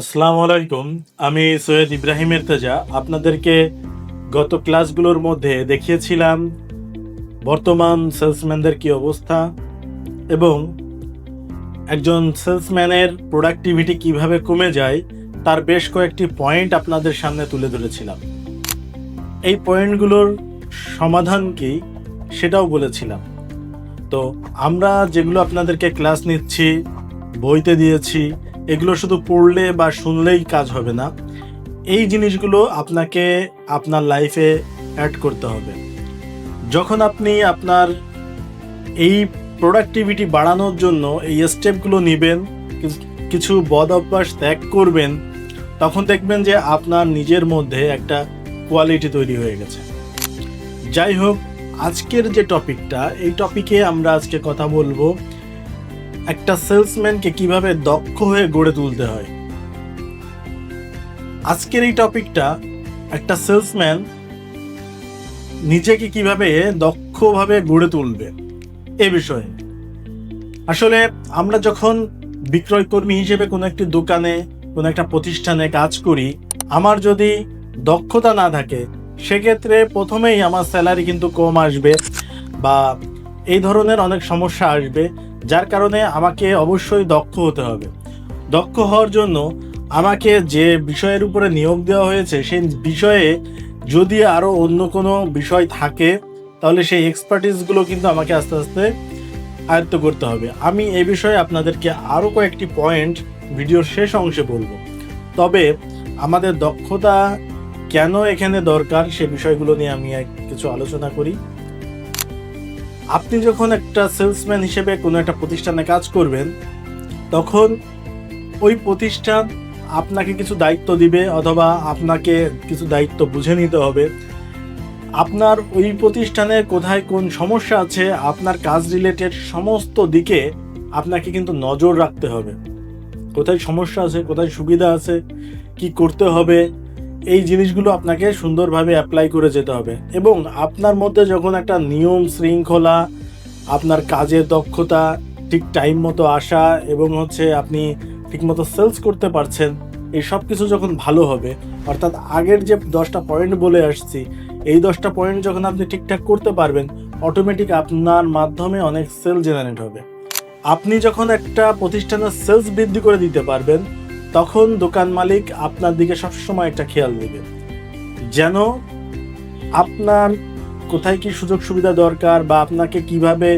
আসসালামু আলাইকুম। আমি সৈয়দ ইব্রাহিমের তেজা আপনাদেরকে গত ক্লাসগুলোর মধ্যে দেখিয়েছিলাম বর্তমান সেলসম্যানদের কি অবস্থা এবং একজন সেলসম্যানের প্রোডাক্টিভিটি কীভাবে কমে যায় তার বেশ কয়েকটি পয়েন্ট আপনাদের সামনে তুলে ধরেছিলাম। এই পয়েন্টগুলোর সমাধান কি সেটাও বলেছিলাম। তো আমরা যেগুলো আপনাদেরকে ক্লাস নিচ্ছি, বইতে দিয়েছি এগুলো শুধু পড়লে বা শুনলেই কাজ হবে না। এই জিনিসগুলো আপনাকে আপনার লাইফে অ্যাড করতে হবে। যখন আপনি আপনার এই প্রোডাক্টিভিটি বাড়ানোর জন্য এই স্টেপগুলো নেবেন, কিছু- বদ অভ্যাস ত্যাগ করবেন, তখন দেখবেন যে আপনার নিজের মধ্যে একটা কোয়ালিটি তৈরি হয়ে গেছে। যাই হোক, আজকের যে টপিকটা এই টপিকে আমরা আজকে কথা বলব একটা সেলসম্যানকে কীভাবে দক্ষ হয়ে গড়ে তুলতে হয়। আজকের এই টপিকটা, একটা সেলসম্যান নিজেকে কীভাবে দক্ষভাবে গড়ে তুলবে, এ বিষয়ে। আসলে আমরা যখন বিক্রয় কর্মী হিসেবে কোনো একটি দোকানে, কোনো একটা প্রতিষ্ঠানে কাজ করি, আমার যদি দক্ষতা না থাকে, সেক্ষেত্রে প্রথমেই আমার স্যালারি কিন্তু কম আসবে বা এই ধরনের অনেক সমস্যা আসবে। যার কারণে আমাকে অবশ্যই দক্ষ হতে হবে। দক্ষ হওয়ার জন্য আমাকে যে বিষয়ের উপরে নিয়োগ দেওয়া হয়েছে, সেই বিষয়ে যদি আরও অন্য কোনো বিষয় থাকে, তাহলে সেই এক্সপার্টিসগুলো কিন্তু আমাকে আস্তে আস্তে আয়ত্ত করতে হবে। আমি এ বিষয়ে আপনাদেরকে আরও কয়েকটি পয়েন্ট ভিডিওর শেষ অংশে বলব। তবে আমাদের দক্ষতা কেন এখানে দরকার, সে বিষয়গুলো নিয়ে আমি কিছু আলোচনা করি। আপনি যখন একটা সেলসম্যান হিসেবে কোনো একটা প্রতিষ্ঠানে কাজ করবেন, তখন ওই প্রতিষ্ঠান আপনাকে কিছু দায়িত্ব দিবে অথবা আপনাকে কিছু দায়িত্ব বুঝে নিতে হবে। আপনার ওই প্রতিষ্ঠানে কোথায় কোন সমস্যা আছে, আপনার কাজ রিলেটেড সমস্ত দিকে আপনাকে কিন্তু নজর রাখতে হবে। কোথায় সমস্যা আছে, কোথায় সুবিধা আছে, কি করতে হবে এই জিনিসগুলো আপনাকে সুন্দরভাবে অ্যাপ্লাই করে যেতে হবে। এবং আপনার মধ্যে যখন একটা নিয়ম শৃঙ্খলা, আপনার কাজের দক্ষতা, ঠিক টাইম মতো আসা এবং হচ্ছে আপনি ঠিকমতো সেলস করতে পারছেন, এই সব কিছু যখন ভালো হবে, অর্থাৎ আগের যে দশটা পয়েন্ট বলে আসছি, এই দশটা পয়েন্ট যখন আপনি ঠিকঠাক করতে পারবেন অটোমেটিক আপনার মাধ্যমে অনেক সেল জেনারেট হবে। আপনি যখন একটা প্রতিষ্ঠানের সেলস বৃদ্ধি করে দিতে পারবেন তখন দোকান মালিক আপনার দিকে সবসময় একটা খেয়াল দেবে যেন আপনার কোথায় কি সুযোগ সুবিধা দরকার বা আপনাকে কীভাবে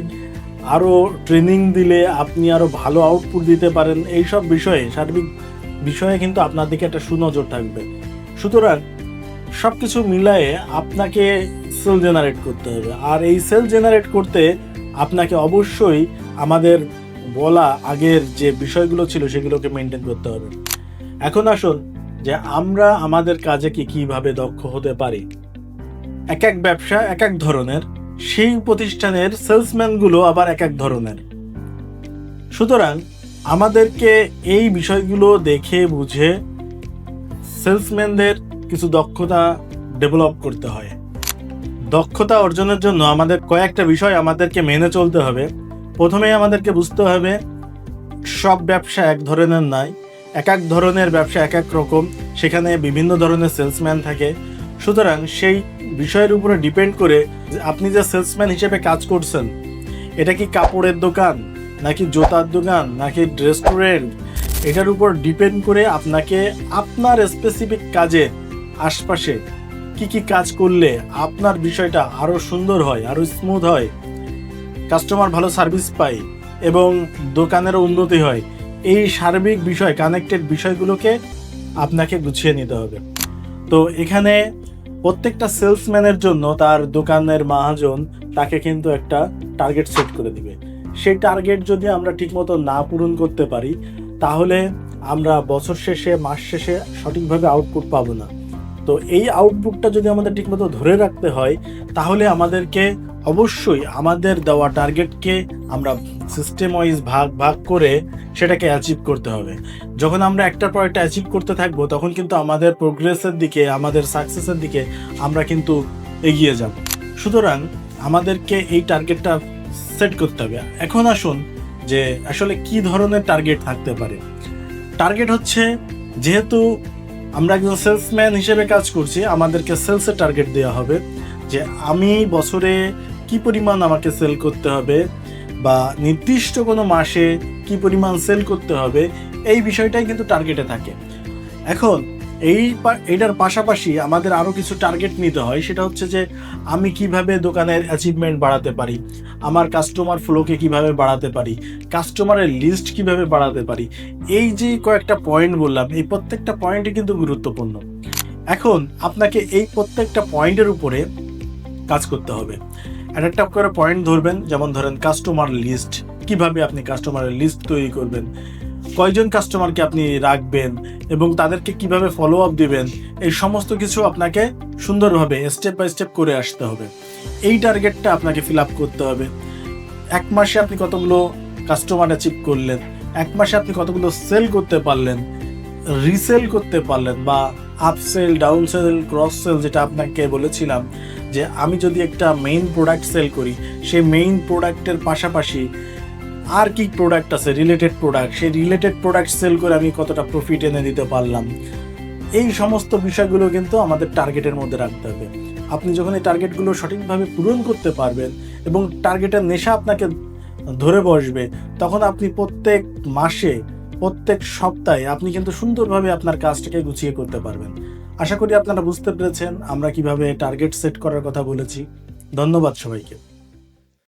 আরও ট্রেনিং দিলে আপনি আরও ভালো আউটপুট দিতে পারেন এই সব বিষয়ে, সার্বিক বিষয়ে কিন্তু আপনার দিকে একটা সুনজর থাকবে। সুতরাং সব কিছু মিলায়ে আপনাকে সেল জেনারেট করতে হবে। আর এই সেল জেনারেট করতে আপনাকে অবশ্যই আমাদের বলা আগের যে বিষয়গুলো ছিল সেগুলোকে মেনটেন করতে হবে। এখন আসুন যে আমরা আমাদের কাজে কি কীভাবে দক্ষ হতে পারি। এক এক ব্যবসা, এক এক ধরনের, সেই প্রতিষ্ঠানের সেলসম্যানগুলো আবার এক এক ধরনের। সুতরাং আমাদেরকে এই বিষয়গুলো দেখে বুঝে সেলসম্যানদের কিছু দক্ষতা ডেভেলপ করতে হয়। দক্ষতা অর্জনের জন্য আমাদের কয়েকটা বিষয় আমাদেরকে মেনে চলতে হবে। প্রথমেই আমাদেরকে বুঝতে হবে, সব ব্যবসা এক ধরনের নয়, এক এক ধরনের ব্যবসা এক এক রকম, সেখানে বিভিন্ন ধরনের সেলসম্যান থাকে। সুতরাং সেই বিষয়ের উপরে ডিপেন্ড করে আপনি যে সেলসম্যান হিসেবে কাজ করছেন, এটা কি কাপড়ের দোকান, নাকি জুতার দোকান, নাকি রেস্টুরেন্ট এটার উপর ডিপেন্ড করে আপনাকে আপনার স্পেসিফিক কাজে আশপাশে কি কি কাজ করলে আপনার বিষয়টা আরও সুন্দর হয় আরও স্মুথ হয় কাস্টমার ভালো সার্ভিস পায় এবং দোকানেরও উন্নতি হয়, এই সার্বিক বিষয় কানেক্টেড বিষয়গুলোকে আপনাকে গুছিয়ে নিতে হবে। তো এখানে প্রত্যেকটা সেলসম্যানের জন্য তার দোকানের মহাজন তাকে কিন্তু একটা টার্গেট সেট করে দিবে। সেই টার্গেট যদি আমরা ঠিকমতো না পূরণ করতে পারি, তাহলে আমরা বছর শেষে, মাস শেষে সঠিকভাবে আউটপুট পাবো না। তো এই আউটপুটটা যদি আমাদের ঠিকমতো ধরে রাখতে হয়, তাহলে আমাদেরকে অবশ্যই আমাদের দেওয়া টার্গেটকে আমরা সিস্টেম ওয়াইজ ভাগ ভাগ করে সেটাকে অ্যাচিভ করতে হবে। যখন আমরা একটার পর একটা অ্যাচিভ করতে থাকব, তখন কিন্তু আমাদের প্রোগ্রেসের দিকে, আমাদের সাকসেসের দিকে আমরা কিন্তু এগিয়ে যাব। সুতরাং আমাদেরকে এই টার্গেটটা সেট করতে হবে। এখন আসুন যে আসলে কি ধরনের টার্গেট থাকতে পারে। টার্গেট হচ্ছে যেহেতু আমরা একজন সেলসম্যান হিসেবে কাজ করছি, আমাদেরকে সেলসের টার্গেট দেওয়া হবে যে আমি বছরে কি পরিমাণ আমাকে সেল করতে হবে বা নির্দিষ্ট কোনো মাসে কি পরিমাণ সেল করতে হবে, এই বিষয়টাই কিন্তু টার্গেটে থাকে। এখন এই এইটার পাশাপাশি আমাদের আরও কিছু টার্গেট নিতে হয়, সেটা হচ্ছে যে আমি কীভাবে দোকানের অ্যাচিভমেন্ট বাড়াতে পারি, আমার কাস্টমার ফ্লোকে কীভাবে বাড়াতে পারি কাস্টমারের লিস্ট কীভাবে বাড়াতে পারি, এই যে কয়েকটা পয়েন্ট বললাম, এই প্রত্যেকটা পয়েন্টই কিন্তু গুরুত্বপূর্ণ। এখন আপনাকে এই প্রত্যেকটা পয়েন্টের উপরে কাজ করতে হবে। এক একটা করে পয়েন্ট ধরবেন, যেমন ধরেন কাস্টমার লিস্ট কীভাবে আপনি কাস্টমারের লিস্ট তৈরি করবেন কয়জন কাস্টমারকে আপনি রাখবেন এবং তাদেরকে কীভাবে ফলো আপ দিবেন, এই সমস্ত কিছু আপনাকে সুন্দরভাবে স্টেপ বাই স্টেপ করে আসতে হবে। এই টার্গেটটা আপনাকে ফিল আপ করতে হবে। এক মাসে আপনি কতগুলো কাস্টমার অ্যাচিভ করলেন, এক মাসে আপনি কতগুলো সেল করতে পারলেন রিসেল করতে পারলেন বা upsell down sell cross sell যেটা আপনাকে বলেছিলাম যে আমি যদি একটা মেইন প্রোডাক্ট সেল করি, সেই মেইন প্রোডাক্টের পাশাপাশি আর কি প্রোডাক্ট আছে? রিলেটেড প্রোডাক্ট সেই রিলেটেড প্রোডাক্ট সেল করে আমি কতটা প্রফিট এনে দিতে পারলাম? এই সমস্ত বিষয়গুলো কিন্তু আমাদের টার্গেটের মধ্যে রাখতে হবে। আপনি যখন এই টার্গেটগুলো সঠিকভাবে পূরণ করতে পারবেন এবং টার্গেটের নেশা আপনাকে ধরে বসবে, তখন আপনি প্রত্যেক মাসে, প্রত্যেক সপ্তাহে আপনি কিন্তু সুন্দরভাবে আপনার কাজটাকে গুছিয়ে করতে পারবেন। আশা করি আপনারা বুঝতে পেরেছেন আমরা কীভাবে টার্গেট সেট করার কথা বলেছি। ধন্যবাদ সবাইকে।